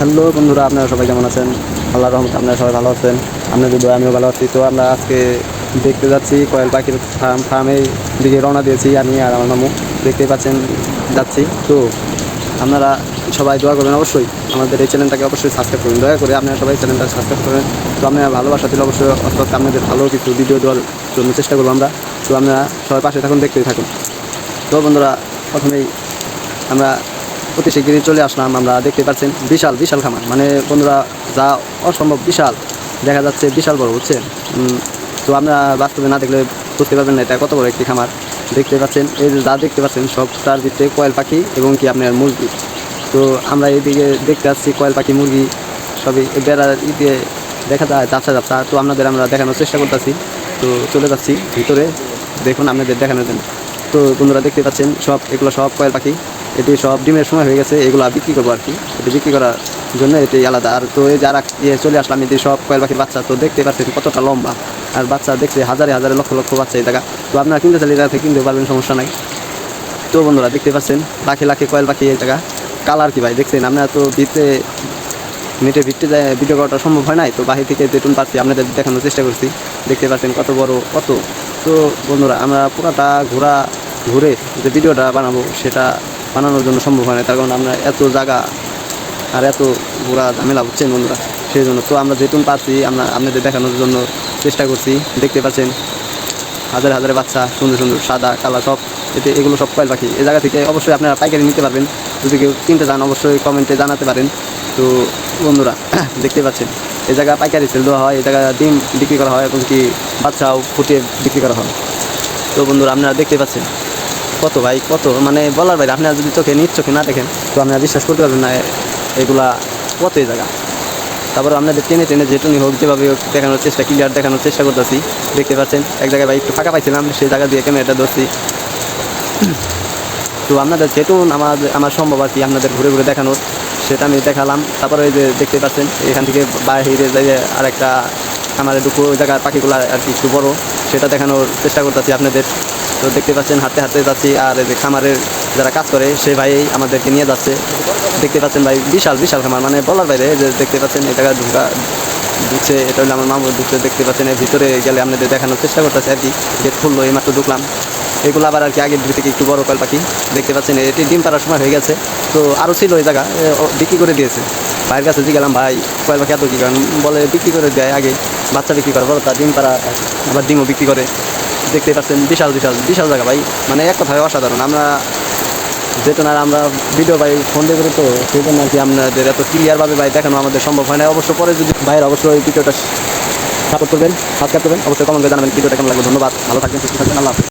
Hello বন্ধুরা, আপনারা সবাই কেমন আছেন? আল্লাহ রহমত আপনারা সবাই ভালো আছেন। আপনাদের দোয়া, আমিও ভালো আছি। তো আমরা আজকে দেখতে যাচ্ছি কয়েল পাখির ফার্ম ফার্মের দিকে রওনা দিয়েছি আমি আর আমার মামু। দেখতেই পাচ্ছেন, যাচ্ছি। তো আপনারা সবাই দোয়া করবেন অবশ্যই। আমাদের এই চ্যানেলটাকে অবশ্যই সাবস্ক্রাইব করবেন। দয়া করে আপনারা সবাই চ্যানেলটা সাবস্ক্রাইব করবেন। তো আপনারা ভালোবাসা দিলে অবশ্যই, অর্থাৎ আপনাদের ভালো কিছু ভিডিও দেওয়ার জন্য চেষ্টা করব আমরা। তো আপনারা সবাই পাশে থাকুন, দেখতেই থাকুন। তো বন্ধুরা, প্রথমেই আমরা অতি শীঘ্রই চলে আসলাম। আমরা দেখতে পাচ্ছেন বিশাল বিশাল খামার। মানে বন্ধুরা, যা অসম্ভব বিশাল, দেখা যাচ্ছে বিশাল বড়, বুঝছেন? তো আমরা বাস্তবে না দেখলে বুঝতে পারবেন না এটা কত বড় একটি খামার। দেখতে পাচ্ছেন, এই যে যা দেখতে পাচ্ছেন, সব তার ভিতরে কয়েল পাখি এবং কি আপনার মুরগি। তো আমরা এইদিকে দেখতে পাচ্ছি কয়েল পাখি, মুরগি, সবই ই দিয়ে দেখা যায় চাপসা চাপসা তো আপনাদের আমরা দেখানোর চেষ্টা করতেছি। তো চলে যাচ্ছি ভিতরে, দেখুন আপনাদের দেখানোর জন্য। তো বন্ধুরা দেখতে পাচ্ছেন, সব, এগুলো সব কয়েল পাখি। এটি সব ডিমের সময় হয়ে গেছে, এগুলো বিক্রি করব আর কি? এটি বিক্রি করার জন্য এটি আলাদা। আর তো এই যারা ইয়ে চলে আসলাম, এটি সব কয়েল পাখির বাচ্চা, তো দেখতে পাচ্ছেন কতটা লম্বা। আর বাচ্চা দেখতে হাজারে হাজারে লক্ষ লক্ষ বাচ্চা এই জায়গা। তো আপনারা কিনতে চাইলে জায়গা থেকে কিনতে পারবেন, সমস্যা নাই। তো বন্ধুরা, দেখতে পাচ্ছেন, লাখে লাখে কয়েল পাখি এই জায়গা। কালার কি ভাই, দেখছেন? আপনারা তো ভিতরে নেটে যায়, ভিডিও করাটা সম্ভব হয় নাই। তো বাহির থেকে যেটুন পারছি আপনাদের দেখানোর চেষ্টা করছি। দেখতে পাচ্ছেন কত বড়, কত। তো বন্ধুরা, আমরা পুরাটা ঘোরা, ঘুরে যে ভিডিওটা বানাবো, সেটা বানানোর জন্য সম্ভব হয় না, তার কারণ আমরা এত জায়গা আর এত ঘোরা ঝামেলা বুঝছেন বন্ধুরা। সেই জন্য তো আমরা যেটুন পারছি, আমরা আপনাদের দেখানোর জন্য চেষ্টা করছি। দেখতে পাচ্ছেন, হাজার হাজারে বাচ্চা, সুন্দর সুন্দর সাদা, কালা সব, এতে এগুলো সব কয়েল পাখি। এই জায়গা থেকে অবশ্যই আপনারা পাইকারি নিতে পারবেন। যদি কেউ কিনতে চান, অবশ্যই কমেন্টে জানাতে পারেন। তো বন্ধুরা, দেখতে পাচ্ছেন, এই জায়গা পাইকারি সেল দেওয়া হয়, এই জায়গা ডিম বিক্রি করা হয়, এবং কি বাচ্চাও ফুটিয়ে বিক্রি করা হয়। তো বন্ধুরা, আপনারা দেখতে পাচ্ছেন কত ভাই, কত? মানে বলার বাইরে আপনারা যদি চোখে নিজ চোখে না দেখেন, তো আপনারা বিশ্বাস করতে পারবেন না, এগুলা কত এই জায়গা? তারপর আপনাদের টেনে টেনে যেটুনি হোক, যেভাবে হোক, দেখানোর চেষ্টা ক্লিয়ার দেখানোর চেষ্টা করতেছি। দেখতে পাচ্ছেন, এক জায়গায় ভাই একটু ফাঁকা পাইছিলাম, সেই জায়গা দিয়ে ক্যামেরাটা ধরছি। তো আপনাদের যেটুন আমার আমার সম্ভব আর কি, আপনাদের ঘুরে ঘুরে দেখানোর, সেটা আমি দেখালাম। তারপরে ওই যে দেখতে পাচ্ছেন, এখান থেকে বাইরে যাই আরেকটা খামারে দুপুর ওই জায়গার পাখিগুলো আর কি একটু বড়ো, সেটা দেখানোর চেষ্টা করতেছি আপনাদের। তো দেখতে পাচ্ছেন, হাঁটতে হাঁটতে যাচ্ছি আর এই যে খামারের যারা কাজ করে, সেই ভাই আমাদেরকে নিয়ে যাচ্ছে। দেখতে পাচ্ছেন ভাই, বিশাল বিশাল খামার। মানে বলার বাইরে যে দেখতে পাচ্ছেন জায়গায় ঢুকা ঢুকছে, এটা হলো আমার মামুর ঢুকছে। দেখতে পাচ্ছেন, এর ভিতরে গেলে আপনাদের দেখানোর চেষ্টা করতেছে আর কি গেট খুললো এই মাত্র ঢুকলাম। এগুলো আবার আর কি আগের থেকে একটু বড় কয়েল পাখি। দেখতে পাচ্ছেন, এটি ডিম পাড়ার সময় হয়ে গেছে। তো আরও ছিল ওই জায়গা বিক্রি করে দিয়েছে। ভাইয়ের কাছে গেলাম, ভাই কয়েল পাখি এত কী করেন? বলে বিক্রি করে দেয় আগে। বাচ্চা বিক্রি করে, বলো তার ডিম পাড়া, আবার ডিমও বিক্রি করে। দেখতে পাচ্ছেন, বিশাল বিশাল বিশাল জায়গা ভাই। মানে এক কথায় অসাধারণ। আমরা যেহেতু না আমরা ভিডিও ভাই ফোন দিয়ে করি তো, সেই জন্য আর কি আপনাদের এত ক্লিয়ারভাবে ভাই দেখানো আমাদের সম্ভব হয় না। অবশ্য পরে যদি ভাইয়ের অবশ্যই ভিডিওটা সাপোর্ট করবেন সাবস্ক্রাইব করবেন, অবশ্যই কমেন্ট জানাবেন। ভিডিওটা কেমন লাগবে ধন্যবাদ। ভালো থাকবেন, সুস্থ থাকবেন, আল্লাহ।